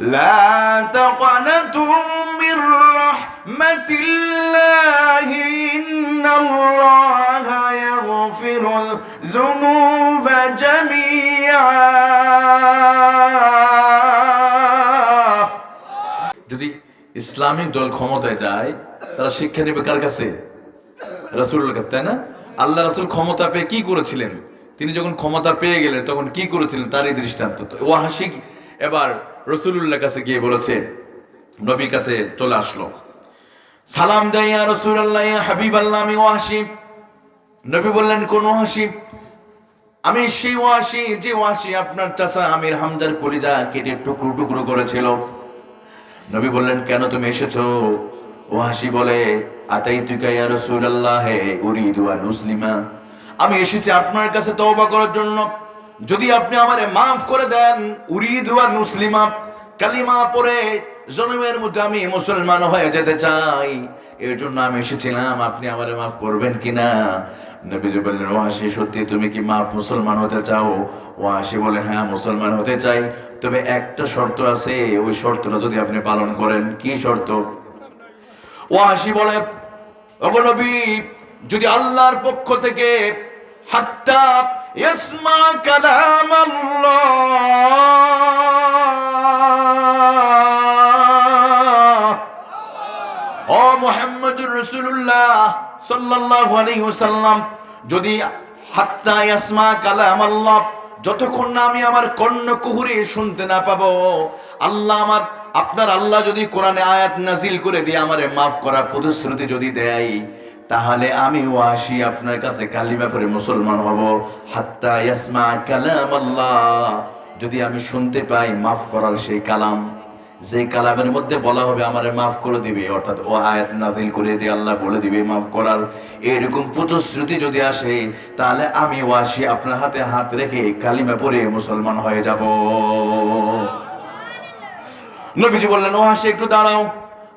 لا تقنطوا من رحمة الله إن الله يغفر الذنوب جميعا যদি ইসলামিক দল ক্ষমতায় যায় তারা শিক্ষা নেবে কার কাছে রাসূলের কাছে তাই না আল্লাহ রাসূল ক্ষমতা পেয়ে কি করেছিলেন তিনি যখন ক্ষমতা পেয়ে গেলেন তখন কি করেছিলেন তারই দৃষ্টান্ত তো ওয়াহাসিক এবার রসুলুল্লাহ কাছে গিয়ে বলেছে, নবীর কাছে চলে আসলো। সালাম দেয়, ইয়া রাসূলুল্লাহ, ইয়া হাবিবাল্লাহ, আমি ওয়াহাসি নবী বললেন, কোন ওয়াহাসি আমি সেই ওয়াসি, যে ওয়াসি আপনার চাচা আমির হামজার কলিজা কেটে টুকরো টুকরো করেছিল। নবী বললেন, কেন তুমি এসেছ? ও হাসি বলে আতাই তুই ইয়া আল্লাহ হে উরিদু আন মুসলিমা, আমি এসেছি আপনার কাছে তওবা করার জন্য। যদি আপনি আমারে মাফ করে দেন, উরিদু আন মুসলিমা, কালিমা পরে জন্মের মধ্যে আমি মুসলমান হয়ে যেতে চাই। এর জন্য আমি এসেছিলাম, আপনি আমারে মাফ করবেন কিনা? নবীজি বললেন, ও হাসি, সত্যি তুমি কি মাফ মুসলমান হতে চাও? ও হাসি বলে হ্যাঁ মুসলমান হতে চাই। তবে একটা শর্ত আছে, ওই শর্তটা যদি আপনি পালন করেন, কি শর্ত? ও হাসি বলে ওগো নবী যদি আল্লাহর পক্ষ থেকে হাত্তা ইয়াসমা কালাম আল্লাহ ও মোহাম্মদুর রসুল্লাহ সাল্লাল্লাহু আলাইহি ওয়াসাল্লাম, যদি হাত্তা ইয়াসমা কালাম আল্লাহ, যতক্ষণ না আমি আমার কর্ণ কুহুরে শুনতে না পাবো, আল্লাহ আমার, আপনার আল্লাহ যদি কোরআনে আয়াত নাজিল করে দিয়ে আমারে মাফ করার প্রতিশ্রুতি যদি দেয় তাহলে আমি ওয়াসি, আপনার কাছে কালিমা পরে মুসলমান হব। হাত্তা ইয়াসমা কালাম আল্লাহ যদি আমি শুনতে পাই, মাফ করার সেই কালাম। যে কালামের মধ্যে বলা হবে, আমারে মাফ করে দিবে, অর্থাৎ ও আয়াত নাজিল করে দিয়ে আল্লাহ বলে দিবে, মাফ করার। এরকম প্রতিশ্রুতি যদি আসে, তাহলে আমি ওয়াসি আপনার হাতে হাত রেখে কালিমা পরে মুসলমান হয়ে যাব। নবীজি বললেন ও হাসি একটু দাঁড়াও।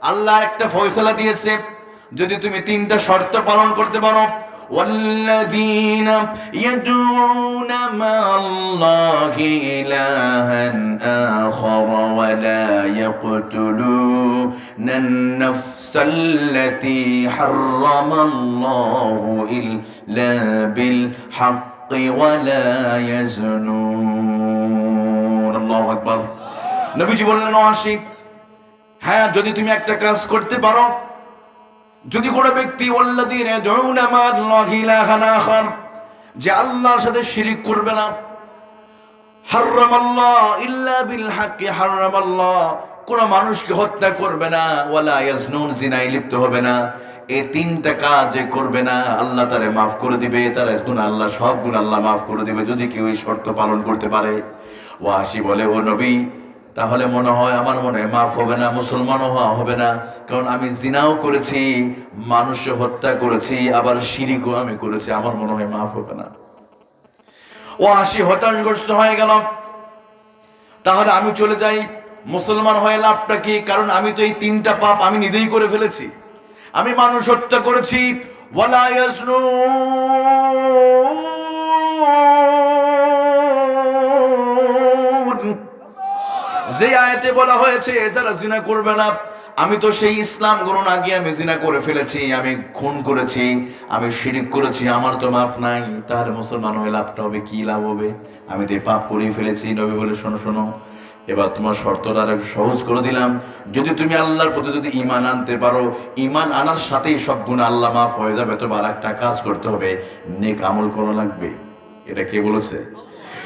আল্লাহ একটা ফয়সালা দিয়েছে। যদি তুমি তিনটা শর্ত পালন করতে পারো والذين يدعون مع الله إلها آخر ولا يقتلون النفس التي حرم الله إلا بالحق ولا يزنون الله أكبر নবীজি বললেন অসিক হ্যাঁ যদি তুমি একটা কাজ করতে পারো যদি কোনো ব্যক্তি যে আল্লাহর সাথে শিরিক করবে না কোন মানুষকে হত্যা করবে না, ওয়ালা ইয়াজনুন জিনায় লিপ্ত হবে না এই তিনটা কাজ যে করবে না, আল্লাহ তারে মাফ করে দিবে, তার গুণ আল্লাহ, সব গুণ আল্লাহ মাফ করে দিবে, যদি কেউ এই শর্ত পালন করতে পারে। ও হাসি বলে, ও নবী তাহলে মনে হয় আমার মনে হয় মাফ হবে না, মুসলমানও হওয়া হবে না। কারণ আমি জিনাও করেছি মানুষকে হত্যা করেছি, আবার শিরিকও আমি করেছি, আমার মনে হয় মাফ হবে না। ও হাসি হতাশগ্রস্ত হয়ে গেল। তাহলে আমি চলে যাই, মুসলমান হয়ে লাভটা কি? কারণ আমি তো এই তিনটা পাপ আমি নিজেই করে ফেলেছি। আমি মানুষ হত্যা করেছি, ওয়ালা যে আয়াতে বলা হয়েছে, যারা জিনা করবে না, আমি তো সেই ইসলাম গ্রহণ আগে আমি জিনা করে ফেলেছি, আমি খুন করেছি, আমি শিরিক করেছি, আমার তো মাফ নাই, তাহলে মুসলমান হয়ে লাভটা হবে, কি লাভ হবে? আমি তো পাপ করেই ফেলেছি, নবী বলে শোনো শোনো। এবার তোমার শর্তটা আর একটু সহজ করে দিলাম, যদি তুমি আল্লাহর প্রতি যদি ইমান আনতে পারো ইমান আনার সাথেই সব গুণ আল্লাহ মাফ হয়ে যাবে তবে আর একটা কাজ করতে হবে, নেক আমল করা লাগবে। এটা কে বলেছে?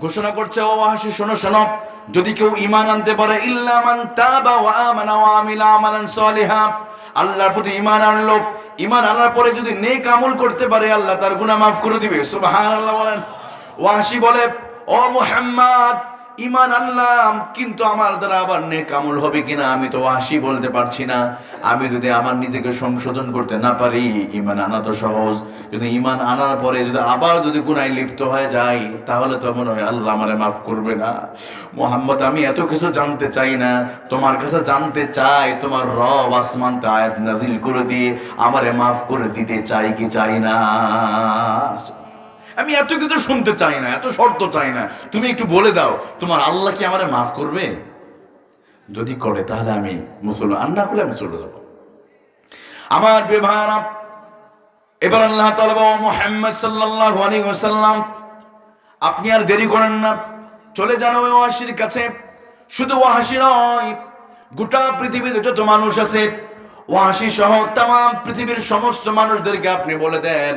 ঘোষণা করছে, ও হাসি শোনো শোনো। যদি কেউ ইমান আনতে পারে ইল্লামান তাবা ওয়া আমানা ওয়া আমিলা আমালান সালিহা। আল্লাহর প্রতি ইমান আনলো। ইমান আনার পরে যদি নেক আমল করতে পারে, আল্লাহ তার গুনাহ মাফ করে দিবে। সুবহানাল্লাহ বলেন। ওয়াসি বলে, ও মুহাম্মদ ইমান আনলাম, কিন্তু আমার দ্বারা আবার নেক আমল হবে কিনা আমি তো আসি বলতে পারছি না। আমি যদি আমার নিজেকে সংশোধন করতে না পারি, ইমান আনা তো সহজ। যদি ইমান আনার পরে যদি আবার যদি গুনায় লিপ্ত হয়ে যাই, তাহলে তো মনে হয় আল্লাহ আমারে মাফ করবে না। মোহাম্মদ, আমি এত কিছু জানতে চাই না। তোমার কাছে জানতে চাই, তোমার রব আসমানটা আয়াত নাজিল করে দিয়ে আমারে মাফ করে দিতে চাই কি চাই না? আমি এত কিছু শুনতে চাই না, এত শর্ত চাই না। তুমি একটু বলে দাও, তোমার আল্লাহ কি আমারে মাফ করবে? যদি করে, তাহলে আমি মুসলমান, আর না করলে আমি চলে যাব। আমার প্রিয় এবার আল্লাহ মুহাম্মদ সাল্লাল্লাহু আলাইহি আপনি আর দেরি করেন না। চলে যান ওই ওয়াসির কাছে। শুধু ওয়াসি নয়, গোটা পৃথিবীতে যত মানুষ আছে, ওয়াসি সহ তাম, পৃথিবীর সমস্ত মানুষদেরকে আপনি বলে দেন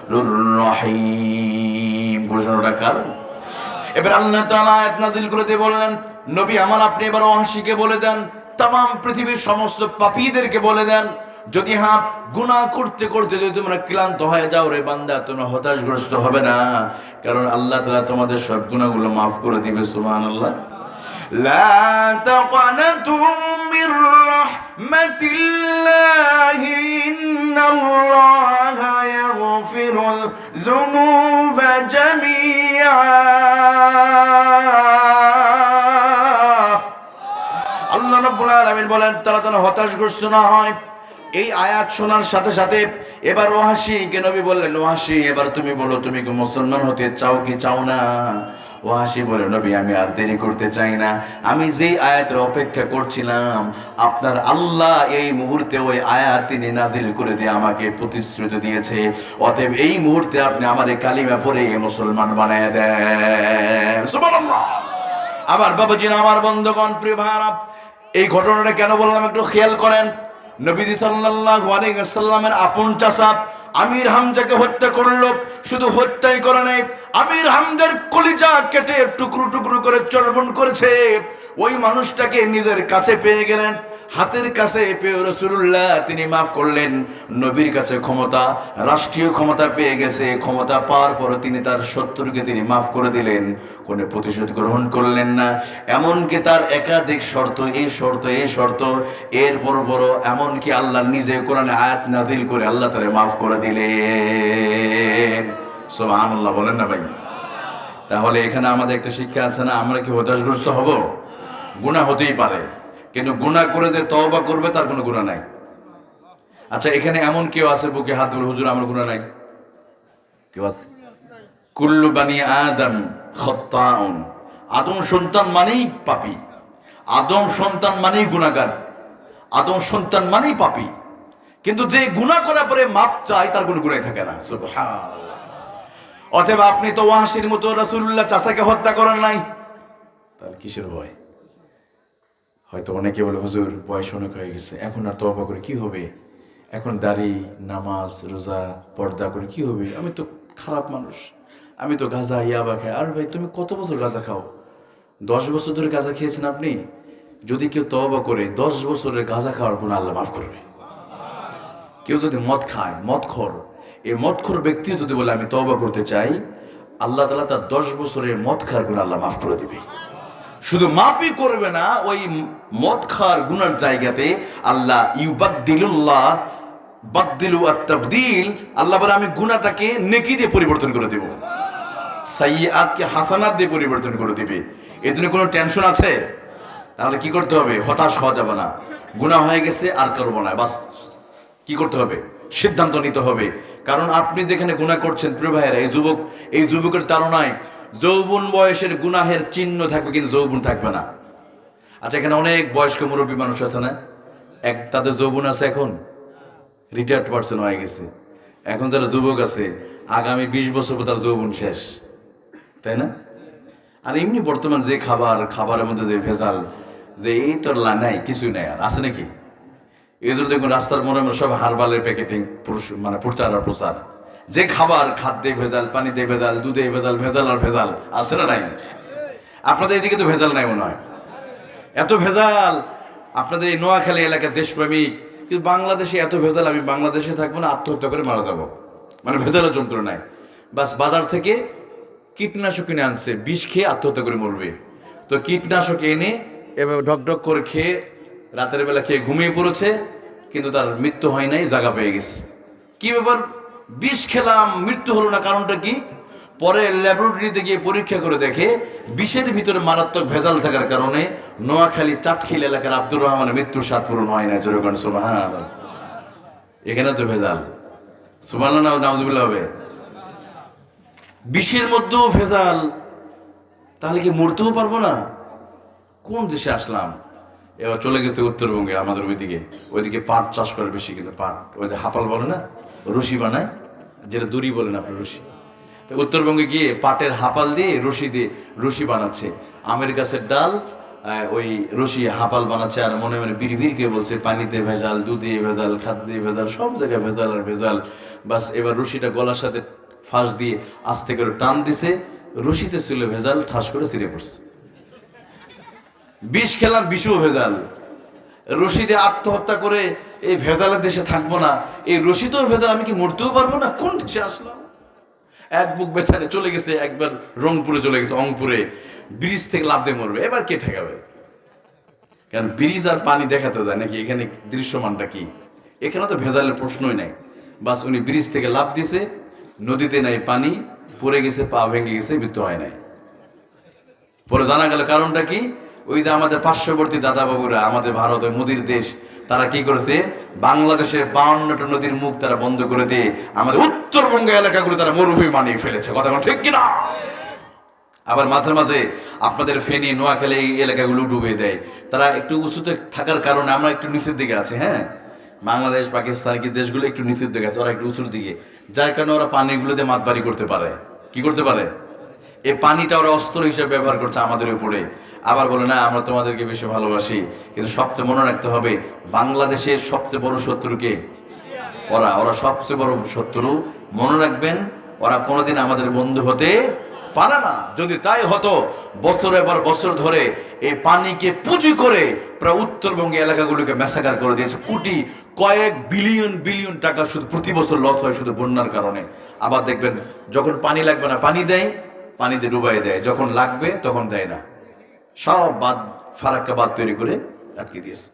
রহিম ঘোষণাটা কার? এবার আল্লাহ তাআলা আয়াত করে করতে বললেন, নবী আমার, আপনি এবার ওয়াহশিকে বলে দেন তাম পৃথিবীর সমস্ত পাপীদেরকে বলে দেন, যদি হ্যাঁ গুণা করতে করতে যদি তোমরা ক্লান্ত হয়ে যাও রে বান্দা, তোমরা হতাশগ্রস্ত হবে না। কারণ আল্লাহ তালা তোমাদের সব গুণাগুলো মাফ করে দিবে সুমান আল্লাহ لا تقنطوا من رحمة الله إن الله يغفر الذنوب جميعا আল্লাহ রাব্বুল আলামিন বলেন তারা যেন হতাশগ্রস্ত না হয় এই আয়াত শোনার সাথে সাথে এবার ওহাসি কে নবী বললেন ওহাসি এবার তুমি বলো তুমি কি মুসলমান হতে চাও কি চাও না ওহাসি বলে, নবী, আমি আর দেরি করতে চাই না। আমি যেই আয়াতের অপেক্ষা করছিলাম, আপনার আল্লাহ এই মুহূর্তে ওই আয়াত তিনি নাজিল করে দিয়ে আমাকে প্রতিশ্রুতি দিয়েছে। অতএব এই মুহূর্তে আপনি আমার এই কালিমা পরে মুসলমান বানায় দেন। আমার বাবাজিন আমার বন্ধুগণ, প্রিয় ভাইরা এই ঘটনাটা কেন বললাম একটু খেয়াল করেন? নবীজি সাল্লাল্লাহু আলাইহি ওয়াসাল্লামের আপন চাচা আমির হামজাকে হত্যা করল, শুধু হত্যাই করে নাই, আমির হামদের কলিজা কেটে টুকরো টুকরো করে চর্বণ করেছে। ওই মানুষটাকে নিজের কাছে পেয়ে গেলেন। হাতের কাছে পেয়ে রসুল্লাহ তিনি মাফ করলেন। নবীর কাছে ক্ষমতা, রাষ্ট্রীয় ক্ষমতা পেয়ে গেছে। ক্ষমতা পাওয়ার পর তিনি তার শত্রুকে তিনি মাফ করে দিলেন। কোনো প্রতিশোধ গ্রহণ করলেন না। এমনকি তার একাধিক শর্ত, এই শর্ত এই শর্ত, এরপর বড় এমনকি আল্লাহ নিজে কোরআনে আয়াত নাজিল করে আল্লাহ তারে মাফ করে দিলেন। সুবহানাল্লাহ, বলেন না ভাই। তাহলে এখানে আমাদের একটা শিক্ষা আছে না, আমরা কি হতাশগ্রস্ত হব? গুণা হতেই পারে। কিন্তু গুণা করে যে তওবা করবে, তার কোনো গুণা নাই। আচ্ছা এখানে এমন কেউ আছে বুকে হাত ধরে, হুজুর, আমার গুণা নাই কেউ আছে? কুল্লু বানি আদম খত্তাউন। আদম সন্তান মানেই পাপি। আদম সন্তান মানেই গুণাগার আদম সন্তান মানেই পাপি। কিন্তু যে গুণা করার পরে মাপ চায়, তার কোনো গুণাই থাকে না। অতএব আপনি তো ওয়াহাসির মতো রাসূলুল্লাহ চাচাকে হত্যা করেন নাই। তার কিসের ভয়? হয়তো অনেকে বলে, হুজুর, বয়স অনেক হয়ে গেছে, এখন আর তবা করে কি হবে? এখন দাড়ি, নামাজ, রোজা, পর্দা করে কি হবে? আমি তো খারাপ মানুষ। আমি তো গাঁজা, ইয়াবা খাই। আর ভাই, তুমি কত বছর গাঁজা খাও? দশ বছর ধরে গাঁজা খেয়েছেন আপনি? যদি কেউ তবা করে, দশ বছরের গাঁজা খাওয়ার গুণ আল্লাহ মাফ করবে। কেউ যদি মদ খায়, মদ খর, এই মদ খর ব্যক্তি যদি বলে, আমি তবা করতে চাই, আল্লাহ তালা তার দশ বছরের মদ খাওয়ার গুণ আল্লাহ মাফ করে দিবে। শুধু মাপই করবে না, ওই মদ খাওয়ার গুনার জায়গাতে আল্লাহ ইউবাদ্দিলুল্লাহ, বাদ্দিলু আত্তাবদিল, আল্লাহ বলে আমি গুনাটাকে নেকি দিয়ে পরিবর্তন করে দেব। সাইয়াতকে হাসানাত দিয়ে পরিবর্তন করে দিবে। এর জন্য কোনো টেনশন আছে? তাহলে কি করতে হবে? হতাশ হওয়া যাবে না। গুনাহ হয়ে গেছে, আর করব না। বাস, কি করতে হবে? সিদ্ধান্ত নিতে হবে। কারণ আপনি যেখানে গুনাহ করছেন, প্রিয় ভাইয়েরা, এই যুবক, এই যুবকের তারণায় যৌবন বয়সের গুনাহের চিহ্ন থাকবে, কিন্তু যৌবন থাকবে না। আচ্ছা এখানে অনেক বয়স্ক মুরব্বী মানুষ আছে না? এক, তাদের যৌবন আছে এখন? রিটায়ার্ড পার্সন হয়ে গেছে। এখন যারা যুবক আছে, আগামী বিশ বছর পর তার যৌবন শেষ। তাই না? আর এমনি বর্তমান যে খাবার, খাবারের মধ্যে যে ভেজাল, যে এই তোর নাই, কিছুই নাই আর, আছে নাকি? এই জন্য দেখুন রাস্তার মনে সব হারবালের প্যাকেটিং মানে প্রচার আর প্রচার। যে খাবার খাদ্যে ভেজাল পানিতে ভেজাল, দুধে ভেজাল ভেজাল আর ভেজাল, আছে না নাই? আপনাদের এদিকে তো ভেজাল নাই মনে হয়। এত ভেজাল, আপনাদের এই নোয়াখালী এলাকার দেশপ্রেমিক, কিন্তু বাংলাদেশে এত ভেজাল, আমি বাংলাদেশে থাকব না, আত্মহত্যা করে মারা যাব। মানে ভেজালের যন্ত্রণায় বাস বাজার থেকে কীটনাশক কিনে আনছে, বিষ খেয়ে আত্মহত্যা করে মরবে। তো কীটনাশক এনে এভাবে ঢক ঢক করে খেয়ে রাতের বেলা খেয়ে ঘুমিয়ে পড়েছে, কিন্তু তার মৃত্যু হয় নাই, জায়গা পেয়ে গেছে। কী ব্যাপার? বিষ খেলাম, মৃত্যু হলো না, কারণটা কি? পরে ল্যাবরেটরিতে গিয়ে পরীক্ষা করে দেখে বিষের ভিতরে মারাত্মক ভেজাল থাকার কারণে নোয়াখালী চাটখিল এলাকার আব্দুর রহমানের মৃত্যুর স্বাদ পূরণ হয় না জোরকান সুবাহান এখানে তো ভেজাল। সুবাহ নাউজুবিল্লাহ হবে। বিষের মধ্যেও ভেজাল। তাহলে কি মরতেও পারব না? কোন দেশে আসলাম? এবার চলে গেছে উত্তরবঙ্গে, আমাদের ওইদিকে। ওইদিকে পাট চাষ করে বেশি কিন্তু পাট। ওই যে হাপাল বলে না? রশি বানায়। যেটা দড়ি বলেন আপনি রশি। উত্তরবঙ্গে গিয়ে পাটের হাপাল দিয়ে রশি দিয়ে রশি বানাচ্ছে। আমের গাছের ডাল ওই রশি হাপাল বানাচ্ছে আর মনে মনে বিড়ি বিড়ি কে বলছে, পানিতে ভেজাল, দুধে ভেজাল, খাদ্যে ভেজাল, সব জায়গায় ভেজাল আর ভেজাল। বাস এবার রশিটা গলার সাথে ফাঁস দিয়ে আস্তে করে টান দিছে। রশিতে ছিল ভেজাল, ঠাস করে ছিঁড়ে পড়ছে। বিষ খেলাম, বিষও ভেজাল। রশিদে আত্মহত্যা করে এই ভেজালের দেশে থাকব না, এই রশিদেও ভেজাল আমি কি মরতেও পারব না? কোন দেশে আসলাম? এক বুক বেছানে চলে গেছে, একবার রংপুরে চলে গেছে, অংপুরে। ব্রিজ থেকে লাভ দিয়ে মরবে, এবার কে ঠেকাবে? কারণ ব্রিজ আর পানি দেখাতে যায় নাকি, এখানে দৃশ্যমানটা কি? এখানে তো ভেজালের প্রশ্নই নাই। বাস উনি ব্রিজ থেকে লাভ দিছে, নদীতে নাই পানি, পড়ে গেছে, পা ভেঙে গেছে, মৃত্যু হয় নাই। পরে জানা গেল কারণটা কি? ওই যে আমাদের পার্শ্ববর্তী দাদা বাবুরা আমাদের ভারত মোদির দেশ তারা কি করেছে? বাংলাদেশের বাউন্নটা নদীর মুখ তারা বন্ধ করে দিয়ে আমাদের উত্তরবঙ্গ এলাকাগুলো তারা মরুভূমি মানিয়ে ফেলেছে। কথা ঠিক কিনা? আবার মাঝে মাঝে আপনাদের ফেনী, নোয়াখালী এই এলাকাগুলো ডুবে দেয়। তারা একটু উঁচুতে থাকার কারণে আমরা একটু নিচের দিকে আছি হ্যাঁ? বাংলাদেশ, পাকিস্তান কি দেশগুলো একটু নিচের দিকে আছে, ওরা একটু উঁচুর দিকে। যার কারণে ওরা পানিগুলোতে মাতবাড়ি করতে পারে। কি করতে পারে? এই পানিটা ওরা অস্ত্র হিসেবে ব্যবহার করছে আমাদের উপরে। আবার বলে, না, আমরা তোমাদেরকে বেশি ভালোবাসি। কিন্তু সবচেয়ে মনে রাখতে হবে, বাংলাদেশের সবচেয়ে বড় শত্রুকে ওরা ওরা সবচেয়ে বড় শত্রু। মনে রাখবেন, ওরা কোনোদিন আমাদের বন্ধু হতে পারে না। যদি তাই হতো বছরের পর বছর ধরে এই পানিকে পুঁজি করে প্রায় উত্তরবঙ্গে এলাকাগুলোকে ম্যাসাকার করে দিয়েছে। কোটি কয়েক বিলিয়ন বিলিয়ন টাকা শুধু প্রতি বছর লস হয় শুধু বন্যার কারণে। আবার দেখবেন, যখন পানি লাগবে না, পানি দেয় পানিতে ডুবাই দেয়। যখন লাগবে তখন দেয় না। সব বাদ ফারাক্কা বাদ তৈরি করে আটকে দিয়েছে।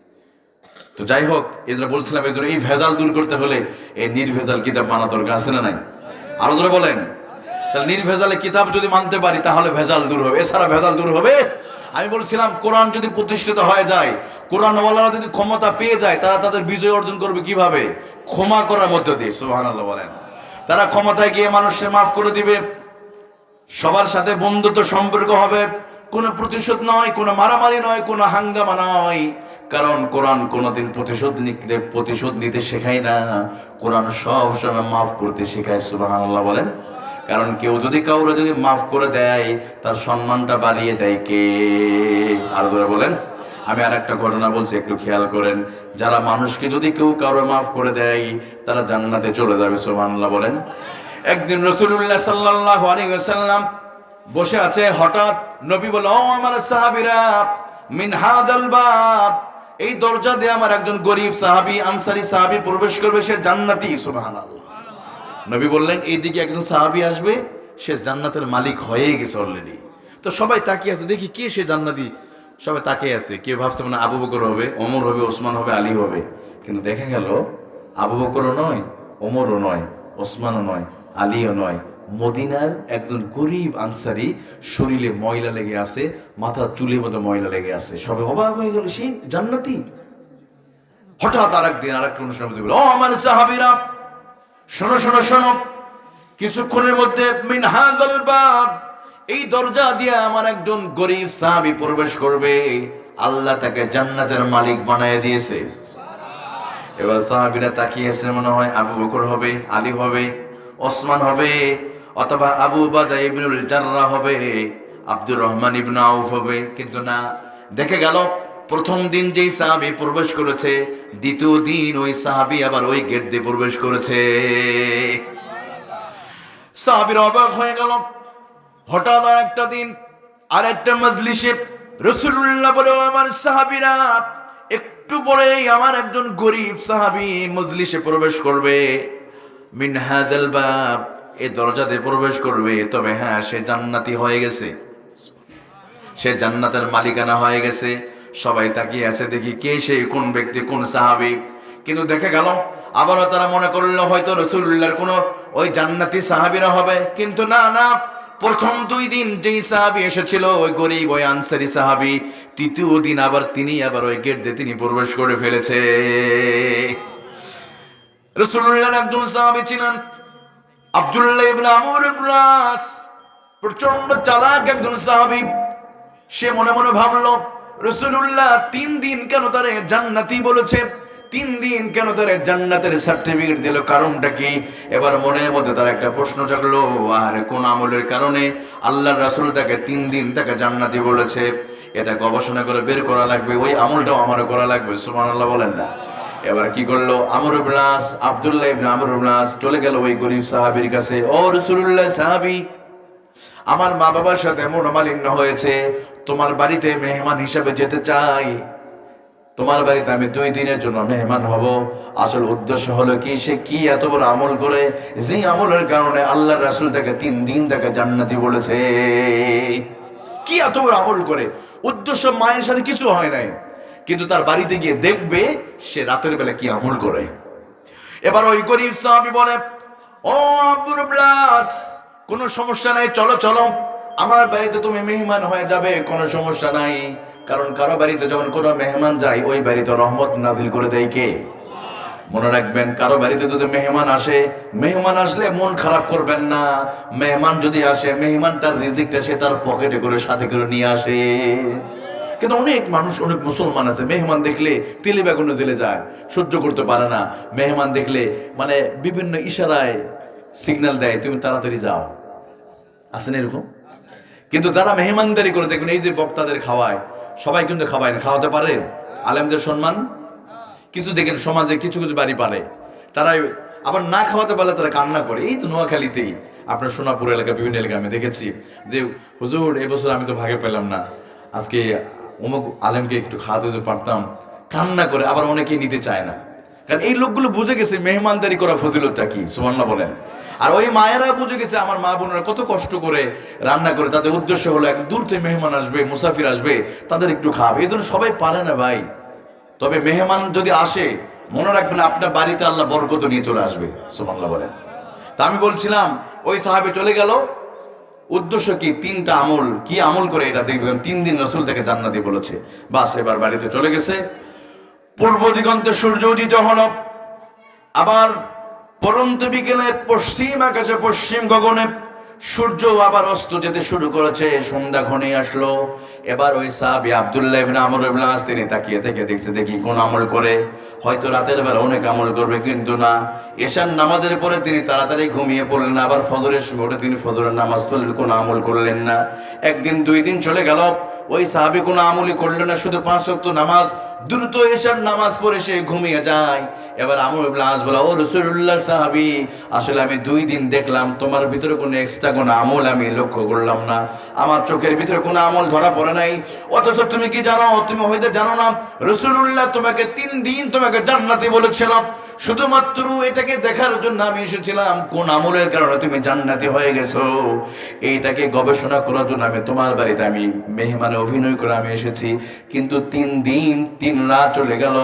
তো যাই হোক, এজরা বলছিলাম এই জন্য এই ভেজাল দূর করতে হলে এই নির্ভেজাল কিতাব মানা দরকার আছে না নাই? আরও জোরে বলেন। তাহলে নির্ভেজালে কিতাব যদি মানতে পারি, তাহলে ভেজাল দূর হবে। এছাড়া ভেজাল দূর হবে? আমি বলছিলাম, কোরআন যদি প্রতিষ্ঠিত হয়ে যায়, কোরআনওয়ালারা যদি ক্ষমতা পেয়ে যায়, তারা তাদের বিজয় অর্জন করবে কীভাবে? ক্ষমা করার মধ্য দিয়ে, সুবহানাল্লাহ বলেন। তারা ক্ষমতায় গিয়ে মানুষের মাফ করে দিবে। সবার সাথে বন্ধুত্ব সম্পর্ক হবে। কোনো প্রতিশোধ নয়, কোনো মারামারি নয়, কোনো হাঙ্গামা নয়। কারণ কোরআন কোনোদিন প্রতিশোধ নিতে প্রতিশোধ নিতে শেখায় না। কোরআন সব সময় মাফ করতে শেখায়, সুবহানাল্লাহ বলেন। কারণ কেউ যদি কাউরে যদি মাফ করে দেয়, তার সম্মানটা বাড়িয়ে দেয় কে? আর ধরে বলেন, আমি আর একটা ঘটনা বলছি, একটু খেয়াল করেন। যারা মানুষকে যদি কেউ কারও মাফ করে দেয়, তারা জান্নাতে চলে যাবে, সুবহানাল্লাহ বলেন। একদিন রসুল্লাহ সাল্লাহ আলাইসাল্লাম বসে আছে, হঠাৎ নবী বলে ও আমার সাহাবিরা, মিন হাদাল বাব। এই দরজা দিয়ে আমার একজন গরিব সাহাবি, আনসারি সাহাবি প্রবেশ করবে, সে জান্নাতি, সুবহানাল্লাহ। নবী বললেন, এইদিকে একজন সাহাবি আসবে, সে জান্নাতের মালিক হয়ে গেছে অলরেডি তো সবাই তাকিয়ে আছে, দেখি কে সে জান্নাতি? সবাই তাকিয়ে আছে, কেউ ভাবছে মানে আবু বকর হবে অমর হবে, ওসমান হবে, আলী হবে। কিন্তু দেখা গেল, আবু বকরও নয়, ওমরও নয়, ওসমানও নয়। আলীও নয়, মদিনার একজন গরিব আনসারি শরীরে ময়লা লেগে আছে মাথার চুলের মতো ময়লা লেগে আছে। সবে অবাক হয়ে গেল সেই জান্নাতি। হঠাৎ আর একদিন আর একটা অনুষ্ঠান বলে, ও আমার সাহাবিরা, শোনো শোনো শোনো। কিছুক্ষণের মধ্যে এই দরজা দিয়ে আমার একজন গরিব সাহাবী প্রবেশ করবে। আল্লাহ তাকে জান্নাতের মালিক বানায় দিয়েছে। এবার সাহাবীরা তাকিয়েছে মনে হয় আবু বকর হবে, আলী হবে। ওসমান হবে, অথবা আবু বাদা ইবনুল জাররা হবে, আব্দুর রহমান ইবনে আউফ হবে। কিন্তু না, দেখে গেল, প্রথম দিন যেই সাহাবি প্রবেশ করেছে, দ্বিতীয় দিন ওই সাহাবি আবার ওই গেট দিয়ে প্রবেশ করেছে। সাহাবির অবাক হয়ে গেল। হঠাৎ আর একটা দিন আর একটা মজলিসে রসুল্লাহ বলে আমার সাহাবিরা, একটু পরেই আমার একজন গরিব সাহাবি মজলিসে প্রবেশ করবে। মিন হাদাল বাব, এ দরজাতে প্রবেশ করবে। তবে হ্যাঁ সে জান্নাতি হয়ে গেছে। সে জান্নাতের মালিকানা হয়ে গেছে। সবাই তাকিয়ে আছে, দেখি কে সেই, কোন ব্যক্তি, কোন সাহাবি। কিন্তু দেখে গেল, আবারও তারা মনে করল, হয়তো রসুল্লাহর কোনো ওই জান্নাতি সাহাবিরা হবে। কিন্তু না না, প্রথম দুই দিন যেই সাহাবি এসেছিল, ওই গরিব, ওই আনসারি সাহাবি, তৃতীয় দিন আবার তিনি আবার ওই গেট দিয়ে তিনি প্রবেশ করে ফেলেছে। রসুল্লাহ একজন সাহাবি ছিলেন আব্দুল্লাহ ইবনে আমর আস। প্রচণ্ড চালাক একজন সাহাবি। সে মনে মনে ভাবলো, রসুল্লাহ তিন দিন কেন তারে জান্নাতি বলেছে? তিন দিন কেন তারে জান্নাতের সার্টিফিকেট দিল? কারণটা কি? এবার মনের মধ্যে তার একটা প্রশ্ন জাগলো, আর কোন আমলের কারণে আল্লাহ রাসুল তাকে তিন দিন তাকে জান্নাতি বলেছে? এটা গবেষণা করে বের করা লাগবে, ওই আমলটাও আমারও করা লাগবে সুমান আল্লাহ বলেন না। এবার কি করল? আমর ইবনাস আব্দুল্লাহ ইবনে আমর ইবনাস চলে গেল ওই গরিব সাহাবীর কাছে। ও রসুল্লাহ সাহাবি, আমার মা বাবার সাথে মনোমালিন্য হয়েছে, তোমার বাড়িতে মেহমান হিসাবে যেতে চাই। তোমার বাড়িতে আমি দুই দিনের জন্য মেহমান হব। আসল উদ্দেশ্য হলো কি, সে কি এত বড় আমল করে? যে আমলের কারণে আল্লাহ রাসুল তাকে তিন দিন তাকে জান্নাতি বলেছে। কি এত বড় আমল করে? উদ্দেশ্য মায়ের সাথে কিছু হয় নাই। কিন্তু তার বাড়িতে গিয়ে দেখবে সে রাতের বেলা কি আমল করে। এবার ওই গরিব সাহাবি বলে, ও আব্বুর প্লাস কোনো সমস্যা নাই, চলো চলো। আমার বাড়িতে তুমি মেহমান হয়ে যাবে, কোনো সমস্যা নাই। কারণ কারও বাড়িতে যখন কোনো মেহমান যায়, ওই বাড়িতে রহমত নাজিল করে দেয় কে? মনে রাখবেন, কারও বাড়িতে যদি মেহমান আসে, মেহমান আসলে মন খারাপ করবেন না। মেহমান যদি আসে, মেহমান তার রিজিকটা সে তার পকেটে করে সাথে করে নিয়ে আসে। কিন্তু অনেক মানুষ, অনেক মুসলমান আছে। মেহমান দেখলে তেলে বেগুনে জেলে যায়, সহ্য করতে পারে না। মেহমান দেখলে মানে বিভিন্ন ইশারায় সিগন্যাল দেয়, তুমি তাড়াতাড়ি যাও। আসেন এরকম? কিন্তু যারা মেহমানদারি করে, দেখবেন এই যে বক্তাদের খাওয়ায়, সবাই কিন্তু খাওয়ায় না, খাওয়াতে পারে? আলেমদের সম্মান? কিছু দেখেন, সমাজে কিছু কিছু বাড়ি পারে। তারা আবার না খাওয়াতে পারলে তারা কান্না করে। এই তো নোয়াখালীতেই, আপনার সোনাপুর এলাকা, বিভিন্ন এলাকা আমি দেখেছি যে, হুজুর, এবছর আমি তো ভাগে পেলাম না। আজকে অমুক আলেমকে একটু খাওয়াতে যদি পারতাম, কান্না করে আবার অনেকেই নিতে চায় না। কারণ এই লোকগুলো বুঝে গেছে মেহমানদারি করা ফজিলতটা কি সুমান্না বলেন। আর ওই মায়েরা বুঝে গেছে আমার মা বোনেরা কত কষ্ট করে রান্না করে, তাদের উদ্দেশ্য হলো এক দূর থেকে মেহমান আসবে, মুসাফির আসবে, তাদের একটু খাবে এই জন্য সবাই পারে না ভাই। তবে মেহমান যদি আসে, মনে রাখবেন আপনার বাড়িতে আল্লাহ বরকত নিয়ে চলে আসবে সুমান্লা বলেন। তা আমি বলছিলাম, ওই সাহাবে চলে গেল উদ্দেশ্য কি? তিনটা আমল। কি আমল করে এটা দেখবেন? তিন দিন রসুল থেকে জান্নাতি বলেছে। বাস, এবার বাড়িতে চলে গেছে। পূর্ব দিগন্তে সূর্য উদিত হল। আবার পরন্ত বিকেলে পশ্চিম আকাশে পশ্চিম গগনে সূর্য আবার অস্ত যেতে শুরু করেছে। সন্ধ্যা ঘনিয়ে আসলো। এবার ওই সাহাবি আবদুল্লাহ ইবনে আমর ইবনে আস তিনি তাকিয়ে থেকে দেখছে, দেখি কোন আমল করে। হয়তো রাতের বেলা অনেক আমল করবে, কিন্তু না। এশার নামাজের পরে তিনি তাড়াতাড়ি ঘুমিয়ে পড়লেন আবার ফজরের সময় তিনি ফজরের নামাজ পড়লেন, কোনো আমল করলেন না। একদিন, দুই দিন চলে গেল ওই সাহাবি কোনো আমলই করল না, শুধু পাঁচ ওয়াক্ত নামাজ, দ্রুত এসার নামাজ পড়ে সে ঘুমিয়ে যায়। এবার আমর ইবলাস বলা, ও রসুল্লাহ সাহাবি, আসলে আমি দুই দিন দেখলাম তোমার ভিতরে কোনো এক্সট্রা কোনো আমল আমি লক্ষ্য করলাম না। আমার চোখের ভিতরে কোনো আমল ধরা পড়ে নাই। অথচ তুমি কি জানো? তুমি হয়তো জানো না রসুল্লাহ তোমাকে তিন দিন তোমাকে জান্নাতি বলেছিল। শুধুমাত্র এটাকে দেখার জন্য আমি এসেছিলাম, কোন আমলের কারণে তুমি জান্নাতি হয়ে গেছো? এইটাকে গবেষণা করার জন্য আমি তোমার বাড়িতে আমি মেহমানে অভিনয় করে আমি এসেছি, কিন্তু তিন দিন, তিন রাত চলে গেল।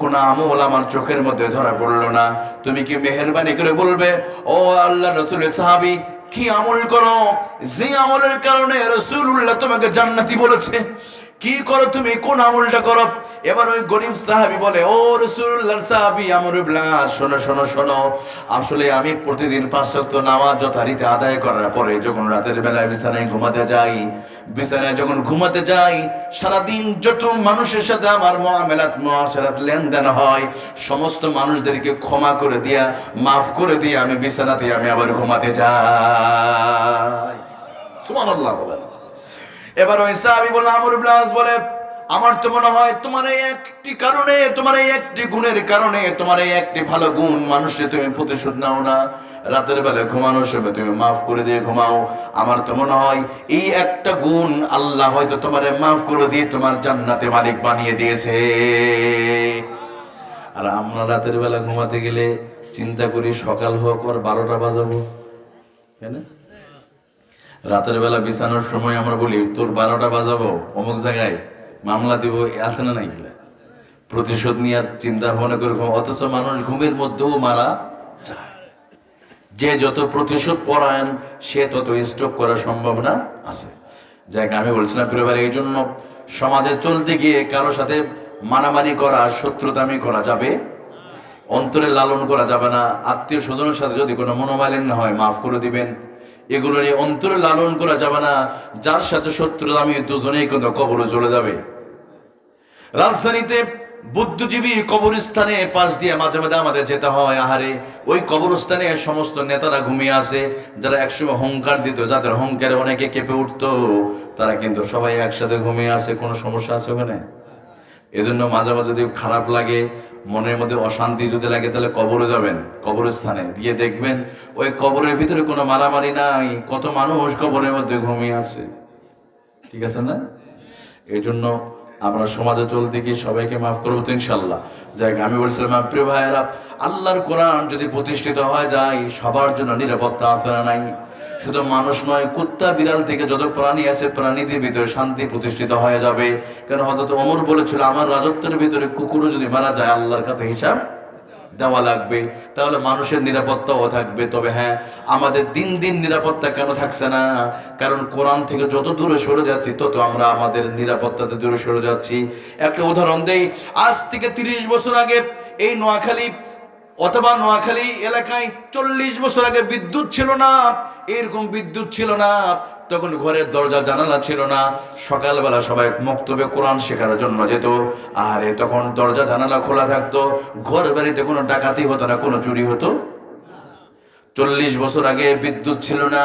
কোন আমল আমার চোখের মধ্যে ধরা পড়ল না। তুমি কি মেহরবানি করে বলবে, ও আল্লাহ রসুলের সাহাবি, কি আমল করো? যে আমলের কারণে রসুল্লাহ তোমাকে জান্নাতি বলেছে। কি করো তুমি? কোন আমলটা করো? এবার ওই গরিব সাহাবি বলে, ও রসুল্লাহ সাহাবি, আমর শোনো শোনো শোনো। আসলে আমি প্রতিদিন ওয়াক্ত নামাজ যথারীতি আদায় করার পরে যখন রাতের বেলায় বিছানায় ঘুমাতে যাই, বিছানায় যখন ঘুমাতে যাই, সারাদিন যত মানুষের সাথে আমার মহামেলাত, মহাসারাত লেনদেন হয়, সমস্ত মানুষদেরকে ক্ষমা করে দিয়া, মাফ করে দিয়ে আমি বিছানাতে আমি আবার ঘুমাতে যাই। সুবহানাল্লাহ বলেন। এবার ওই সাহাবি বলল আমর ইবনে আস বলে, আমার তো মনে হয় তোমার এই একটি কারণে, তোমার এই একটি গুণের কারণে, তোমার এই একটি ভালো গুণ মানুষকে তুমি প্রতিশোধ নাও না। রাতের বেলা ঘুমানোর সময় তুমি মাফ করে দিয়ে ঘুমাও। আমার তো মনে হয় এই একটা গুণ আল্লাহ হয়তো তোমার মাফ করে দিয়ে তোমার জান্নাতে মালিক বানিয়ে দিয়েছে। আর আমরা রাতের বেলা ঘুমাতে গেলে চিন্তা করি সকাল হোক আর বারোটা বাজাবো। তাই না? রাতের বেলা বিছানোর সময় আমরা বলি, তোর বারোটা বাজাবো, অমুক জায়গায় মামলা দিব আছে না নাই? প্রতিশোধ নেওয়ার চিন্তা ভাবনা করে অথচ মানুষ ঘুমের মধ্যেও মারা যে যত প্রতিশোধ পরায়ণ, সে তত স্ট্রোক করার সম্ভাবনা আছে। যাকে আমি বলছিলাম পরিবার এই জন্য সমাজে চলতে গিয়ে কারোর সাথে মারামারি করা, শত্রুতামি করা যাবে। অন্তরে লালন করা যাবে না। আত্মীয় স্বজনের সাথে যদি কোনো মনোমালিন্য হয়, মাফ করে দিবেন। এগুলো নিয়ে অন্তরে লালন করা যাবে না। যার সাথে শত্রু আমি দুজনেই কিন্তু কবরে চলে যাবে। রাজধানীতে বুদ্ধিজীবী কবরস্থানে পাশ দিয়ে মাঝে মাঝে আমাদের যেতে হয়। আহারে, ওই কবরস্থানে সমস্ত নেতারা ঘুমিয়ে আছে, যারা একসময় হংকার দিত, যাদের হংকারে অনেকে কেঁপে উঠতো, তারা কিন্তু সবাই একসাথে ঘুমিয়ে আছে, কোনো সমস্যা আছে ওখানে? এজন্য মাঝে মাঝে যদি খারাপ লাগে মনের মধ্যে অশান্তি যদি লাগে তাহলে কবরে যাবেন কবরস্থানে গিয়ে দেখবেন, ওই কবরের ভিতরে কোনো মারামারি নাই, কত মানুষ কবরের মধ্যে ঘুমিয়ে আছে। ঠিক আছে না? এই জন্য আমরা সমাজে চলতে গিয়ে সবাইকে মাফ করব তো ইনশাল্লাহ যাই আমি বলছিলাম, আমার প্রিয় ভাইয়েরা, আল্লাহর কোরআন যদি প্রতিষ্ঠিত হয়ে যায় সবার জন্য নিরাপত্তা আছে না নাই? শুধু মানুষ নয়, কুত্তা বিড়াল থেকে যত প্রাণী আছে প্রাণীদের ভিতরে শান্তি প্রতিষ্ঠিত হয়ে যাবে। কারণ হজরত অমর বলেছিল, আমার রাজত্বের ভিতরে কুকুরও যদি মারা যায়, আল্লাহর কাছে হিসাব দেওয়া লাগবে। তাহলে মানুষের নিরাপত্তাও থাকবে। তবে হ্যাঁ আমাদের দিন দিন নিরাপত্তা কেন থাকছে না? কারণ কোরআন থেকে যত দূরে সরে যাচ্ছি, তত আমরা আমাদের নিরাপত্তাতে দূরে সরে যাচ্ছি। একটা উদাহরণ দেই, আজ থেকে তিরিশ বছর আগে এই নোয়াখালী অথবা নোয়াখালী এলাকায় চল্লিশ বছর আগে বিদ্যুৎ ছিল না, এরকম বিদ্যুৎ ছিল না, তখন ঘরের দরজা, জানালা ছিল না। সকালবেলা সবাই মক্তবে কোরআন শেখার জন্য যেত। আর তখন দরজা, জানালা খোলা থাকতো, ঘর বাড়িতে কোনো ডাকাতি হতো না, কোনো চুরি হতো। চল্লিশ বছর আগে বিদ্যুৎ ছিল না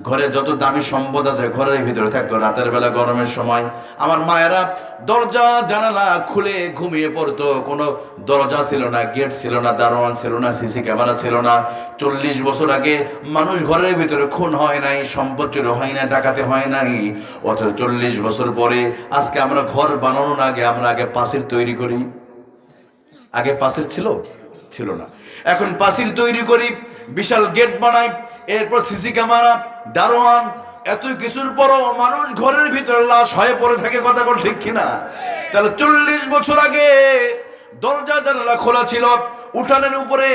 ঘরে যত দামি সম্পদ আছে ঘরের ভিতরে থাকতো। রাতের বেলা গরমের সময় আমার মায়েরা দরজা, জানালা খুলে ঘুমিয়ে পড়তো। কোনো দরজা ছিল না, গেট ছিল না, দারোয়ান ছিল না, সিসি ক্যামেরা ছিল না। চল্লিশ বছর আগে মানুষ ঘরের ভিতরে খুন হয় নাই, সম্পদ চুরি হয় না ডাকাতে হয় নাই। অথচ চল্লিশ বছর পরে আজকে আমরা ঘর বানানোর আগে আমরা আগে পাশের তৈরি করি। আগে পাশের ছিল? ছিল না। এখন পাঁচিল তৈরি করি, বিশাল গেট বানাই। এরপর সিসি ক্যামেরা, দারোয়ান, এত কিছুর পরও মানুষ ঘরের ভিতরে লাশ হয়ে পড়ে থাকে কথা কোন ঠিক কিনা? তাহলে চল্লিশ বছর আগে দরজা জানালা খোলা ছিল, উঠানের উপরে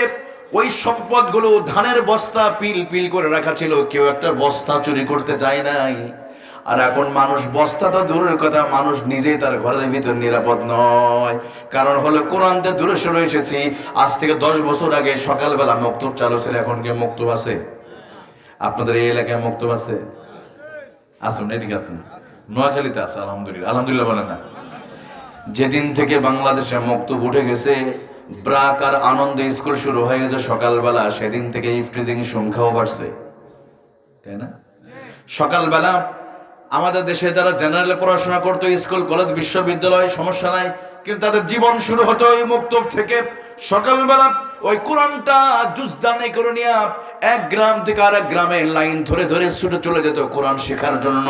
ওই সম্পদগুলো ধানের বস্তা পিল পিল করে রাখা ছিল, কেউ একটা বস্তা চুরি করতে যায় নাই। আর এখন মানুষ বস্তাটা দূরের কথা, মানুষ নিজেই তার ঘরের ভিতর নিরাপদ নয়। কারণ হলো কোরআনতে দূরে সরে এসেছি, আজ থেকে দশ বছর আগে সকালবেলা মক্তব চালু ছিল এখন কি মক্তব আছে। আপনাদের এই এলাকায় মক্তব আছে? আসুন এদিকে আসুন নোয়াখালীতে আছে, আলহামদুলিল্লাহ। আলহামদুলিল্লাহ বলেন না। যেদিন থেকে বাংলাদেশে মক্তব উঠে গেছে, ব্রাক আর আনন্দ স্কুল শুরু হয়ে গেছে সকালবেলা। সেদিন থেকে ইফটিজিং সংখ্যাও বাড়ছে। তাই না? সকালবেলা আমাদের দেশে যারা জেনারেলে পড়াশোনা করতো, স্কুল কলেজ বিশ্ববিদ্যালয়, সমস্যা নাই, কিন্তু তাদের জীবন শুরু হতো ওই মুক্তব থেকে। সকালবেলা ওই কোরআনটা জুজদানে করে নিয়ে এক গ্রাম থেকে আরেক গ্রামে লাইন ধরে ধরে ছুটে চলে যেত কোরআন শেখার জন্য।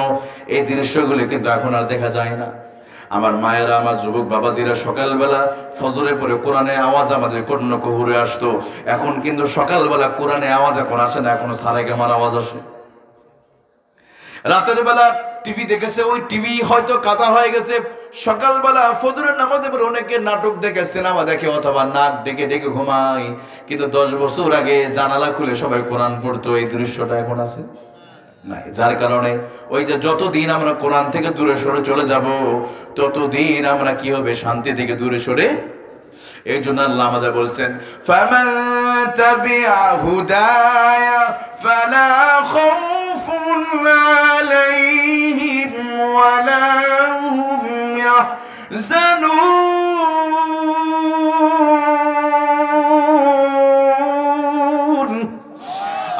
এই দৃশ্যগুলি কিন্তু এখন আর দেখা যায় না। আমার মায়েরা, আমার যুবক বাবাজিরা সকালবেলা ফজরে পরে কোরআনে আওয়াজ আমাদের কর্ণ কহুরে আসতো। এখন কিন্তু সকালবেলা কোরআনে আওয়াজ এখন আসে না, এখন সারে আমার আওয়াজ আসে। রাতের বেলা টিভি দেখেছে, ওই টিভি হয়তো কাজা হয়ে গেছে সকালবেলা ফজরের নামাজে পরে অনেকে নাটক দেখে সিনেমা দেখে অথবা নাক ডেকে ডেকে ঘুমায় কিন্তু দশ বছর আগে জানালা খুলে সবাই কোরআন পড়তো এই দৃশ্যটা এখন আছে নাই যার কারণে ওই যে যতদিন আমরা কোরআন থেকে দূরে সরে চলে যাব ততদিন আমরা কি হবে শান্তি থেকে দূরে সরে এই জন্য আল্লাহ আমাদের বলছেন فَمَن تَبِعَ هُدَايَ فَلَا خَوْفٌ জানুন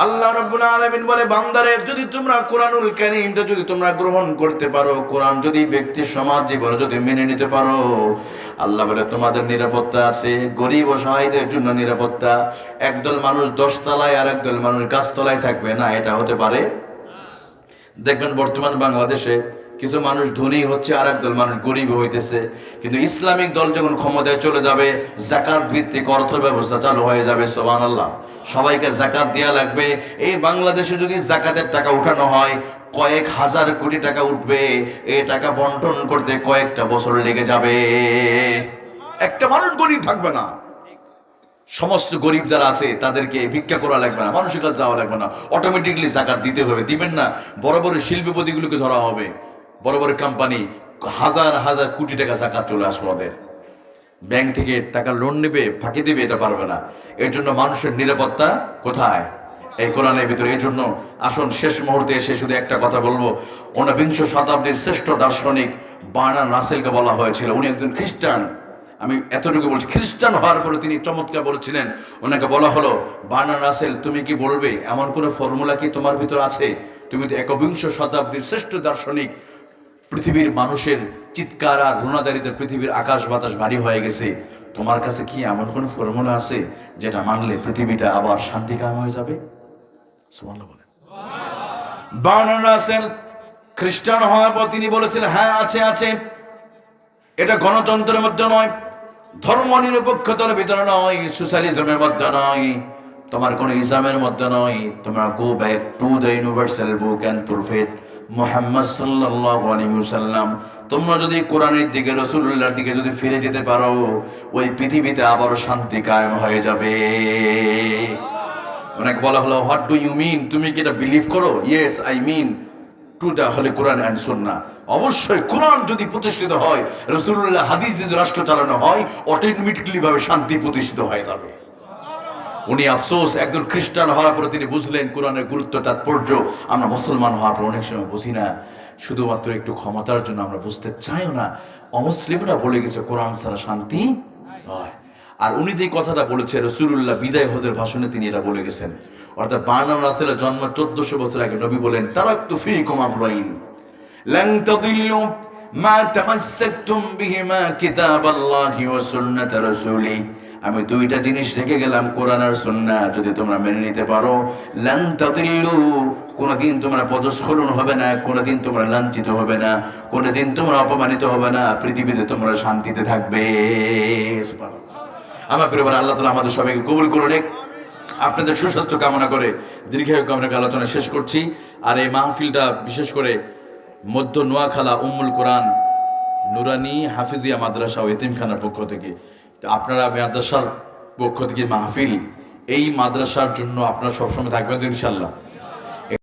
আল্লাহ রব্বুল আলমিন বলে, বান্দারে, যদি তোমরা কোরআনুল কারিমটা যদি তোমরা গ্রহণ করতে পারো, কোরআন যদি ব্যক্তি সমাজ জীবনে যদি মেনে নিতে পারো, আল্লাহ বলে, তোমাদের নিরাপত্তা আছে, গরিব ও সহায়দের জন্য নিরাপত্তা। একদল মানুষ দশতলায় আর একদল মানুষ গাছতলায় থাকবে। না, এটা হতে পারে। দেখবেন বর্তমান বাংলাদেশে কিছু মানুষ ধনী হচ্ছে আর একদল মানুষ গরিব হইতেছে। কিন্তু ইসলামিক দল যখন ক্ষমতায় চলে যাবে, জাকাত ভিত্তিক অর্থ ব্যবস্থা চালু হয়ে যাবে সোহান আল্লাহ সবাইকে জাকাত দেওয়া লাগবে। এই বাংলাদেশে যদি জাকাতের টাকা উঠানো হয়, কয়েক হাজার কোটি টাকা উঠবে। এই টাকা বন্টন করতে কয়েকটা বছর লেগে যাবে। একটা মানুষ গরিব থাকবে না। সমস্ত গরিব যারা আছে, তাদেরকে ভিক্ষা করা লাগবে না, মানুষের কাছে যাওয়া লাগবে না। অটোমেটিকলি জাকাত দিতে হবে। দিবেন না, বড় বড় শিল্পপতিগুলোকে ধরা হবে। বড় বড় কোম্পানি হাজার হাজার কোটি টাকা জাকাত চলে আসবে ওদের। ব্যাংক থেকে টাকা লোন নেবে, ফাঁকি দেবে, এটা পারবে না। এর জন্য মানুষের নিরাপত্তা কোথায়? এই কোরআনের ভিতরে, এই জন্য আসুন, শেষ মুহূর্তে এসে শুধু একটা কথা বলব। ঊনবিংশ শতাব্দীর শ্রেষ্ঠ দার্শনিক বার্নার রাসেলকে বলা হয়েছিল। উনি একজন খ্রিস্টান। আমি এতটুকু বলছি, খ্রিস্টান হওয়ার পরে তিনি চমৎকার বলেছিলেন। ওনাকে বলা হলো, বার্নার রাসেল, তুমি কি বলবে? এমন কোনো ফর্মুলা কি তোমার ভিতর আছে? তুমি তো একবিংশ শতাব্দীর শ্রেষ্ঠ দার্শনিক পৃথিবীর মানুষের চিৎকার আর রুনাদারিতে পৃথিবীর আকাশ বাতাস ভারী হয়ে গেছে। তোমার কাছে কি এমন কোনো ফর্মুলা আছে যেটা মানলে পৃথিবীটা আবার শান্তিকাম হয়ে যাবে? খ্রিস্টান হওয়ার পর তিনি বলেছিলেন হ্যাঁ আছে আছে। এটা গণতন্ত্রের মধ্যে নয় ধর্ম নিরপেক্ষতার ভিতরে নয়, সোশ্যালিজমের মধ্যে নয়, তোমার কোন ইসলামের মধ্যে নয়, তোমার go back to the universal book and prophet Mohammad সাল্লাল্লাহু আলাইহি তোমরা যদি কোরআনের দিকে রসুল্লাহর দিকে যদি ফিরে যেতে পারো, ওই পৃথিবীতে আবারও শান্তি কায়েম হয়ে যাবে। অনেক বলা হলো হোয়াট ডু ইউ মিন তুমি কি এটা বিলিভ করো? Yes I mean to the holy Quran and সুন্না অবশ্যই কোরআন যদি প্রতিষ্ঠিত হয় রসুল্লাহ হাদিস যদি রাষ্ট্র চালানো হয় অটোমেটিকলি ভাবে শান্তি প্রতিষ্ঠিত হয়ে যাবে। উনি আফসোস একজন খ্রিস্টান হওয়ার পরে তিনি বুঝলেন কোরআনের গুরুত্ব তাৎপর্য আমরা মুসলমান হওয়ার পর অনেক সময় বুঝি না শুধুমাত্র একটু ক্ষমতার জন্য আমরা বুঝতে চাইও না অমুসলিমরা বলে গেছে কোরআন ছাড়া শান্তি নয় আর উনি যে কথাটা বলেছে রসুল্লাহ বিদায় হজের ভাষণে তিনি এটা বলে গেছেন অর্থাৎ বানান রাসেলের জন্ম চোদ্দশো বছর আগে নবী বলেন তারা তো ফি কমাবরাইন لن تضلوا ما تمسكتم بهما كتاب الله وسنة رسوله আমি দুইটা জিনিস রেখে গেলাম, কোরআন আর সুন্নাহ যদি তোমরা মেনে নিতে পারো, লান তাদিল্লু কোনোদিন তোমরা পদস্খলন হবে না, কোনোদিন তোমরা লাঞ্ছিত হবে না, কোনোদিন তোমরা অপমানিত হবে না, পৃথিবীতে তোমরা শান্তিতে থাকবে। আমার পরিবার আল্লাহ তালা আমাদের সবাইকে কবুল করুন। আপনাদের সুস্বাস্থ্য কামনা করে দীর্ঘায়ু কামনা আলোচনা শেষ করছি। আর এই মাহফিলটা বিশেষ করে মধ্য নোয়াখালা উম্মুল কোরআন, নুরানি হাফিজিয়া মাদ্রাসা ও এতিমখানার পক্ষ থেকে আপনারা মাদ্রাসার পক্ষ থেকে মাহফিল এই মাদ্রাসার জন্য আপনারা সবসময় থাকবেন তো ইনশাল্লাহ